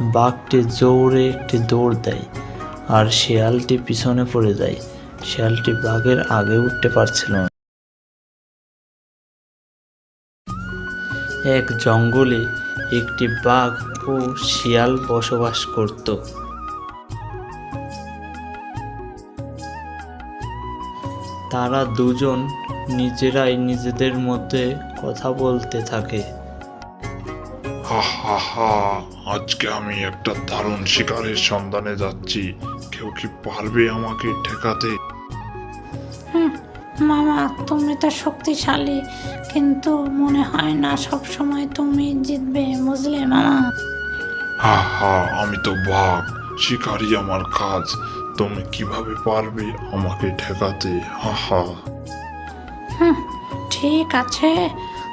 বাঘটি জোরে একটি দৌড় দেয় আর শিয়ালটি পিছনে পড়ে যায়। শিয়ালটি বাঘের আগে উঠতে পারছিল না। এক জঙ্গলে একটি বাঘ ও শিয়াল বসবাস করত। তারা দুজন নিজেরাই নিজেদের মধ্যে কথা বলতে থাকে। হা হা হা। আজকে আমি একটা দারুণ শিকারের সন্ধানে যাচ্ছি। কেউ কি পারবে আমাকে ঠেকাতে? হুম, মামা তুমি তো শক্তিশালী কিন্তু মনে হয় না সব সময় তুমি জিতবে বুঝলে মামা? হা হা আমি তো বাঘ শিকারই আমার কাজ। তুমি কীভাবে পারবে আমাকে ঠেকাতে? হা হা। ঠিক আছে।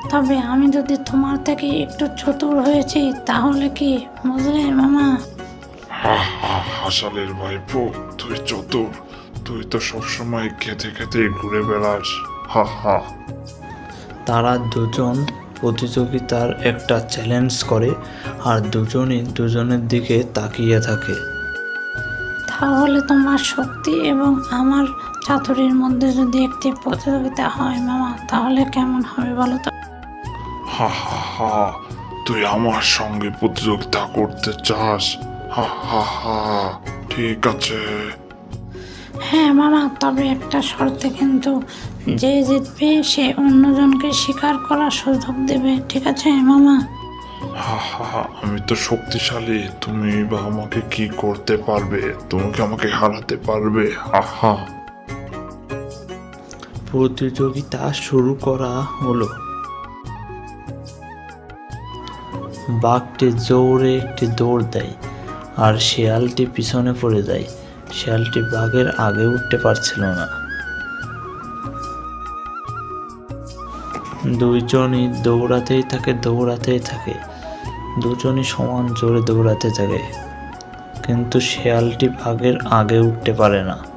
তবে আমি যদি তোমার থেকে একটু চতুর হয়েছি তাহলে কি বুঝলে মামা? হা হা হাসালের ভাইপো তুই চতুর। তুই তো সবসময় খেতে খেতে ঘুরে বেড়াস। হা হা। তারা দুজন প্রতিযোগিতার একটা চ্যালেঞ্জ করে আর দুজনই দুজনের দিকে তাকিয়ে থাকে। তাহলে তোমার শক্তি এবং আমার চাতুরির মধ্যে যদি একটি প্রতিযোগিতা হয় মামা তাহলে কেমন হবে বলো তো? হা হা হা। তুই আমার সঙ্গে প্রতিযোগিতা করতে চাস? হা হা হা। ঠিক আছে। হ্যাঁ মামা তবে একটা শর্তে কিন্তু যে জিতবে সে অন্যজনকে স্বীকার করার সুযোগ দেবে। ঠিক আছে মামা? হা হা হা, আমি তো শক্তিশালী। তুমি বা আমাকে কি করতে পারবে? তুমি কি আমাকে হারাতে পারবে? হা হা। প্রতিযোগিতা শুরু করা হলো। বাঘটি জোরে একটি দৌড় দেয় আর শিয়ালটি পিছনে পড়ে যায়। শিয়ালটি বাঘের আগে উঠতে পারছিল না। দুইজনই দৌড়াতেই থাকে দৌড়াতেই থাকে। দুজনই সমান জোরে দৌড়াতে থাকে। কিন্তু শেয়ালটি বাঘের আগে উঠতে পারে না।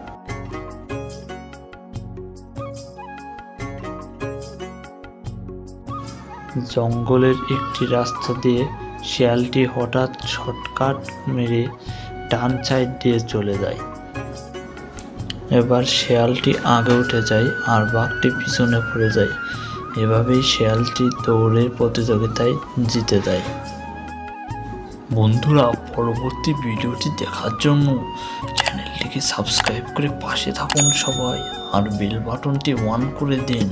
জঙ্গলের একটি রাস্তা দিয়ে শিয়ালটি হঠাৎ শর্টকাট মেরে ডান সাইড দিয়ে চলে যায়। এবার শিয়ালটি আগে উঠে যায় আর বাঘটি পিছনে পড়ে যায়। এভাবেই শিয়ালটি দৌড়ের প্রতিযোগিতায় জিতে যায়। বন্ধুরা, পরবর্তী ভিডিওটি দেখার জন্য চ্যানেলটিকে সাবস্ক্রাইব করে পাশে থাকুন সবাই আর বেল বাটনটি অন করে দিন।